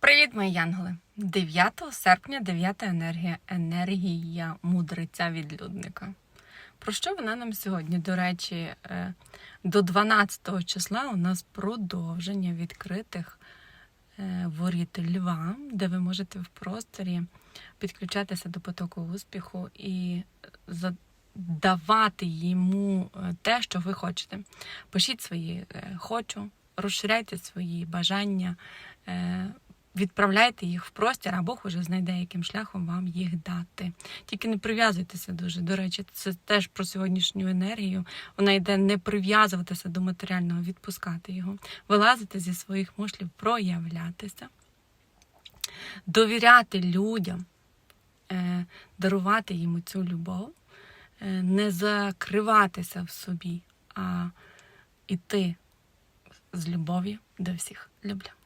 Привіт, мої янголи! 9 серпня, 9 енергія, енергія мудреця відлюдника. Про що вона нам сьогодні? До речі, е, до 12 числа у нас продовження відкритих е, воріт льва, де ви можете в просторі підключатися до потоку успіху і давати йому е, те, що ви хочете. Пишіть свої хочу, розширяйте свої бажання. Відправляйте їх в простір, а Бог уже знайде, яким шляхом вам їх дати. Тільки не прив'язуйтеся дуже. До речі, це теж про сьогоднішню енергію. Вона йде не прив'язуватися до матеріального, відпускати його, вилазити зі своїх мушлів, проявлятися, довіряти людям, е, дарувати їм цю любов, е, не закриватися в собі, а йти з любов'ю до всіх. Люблю.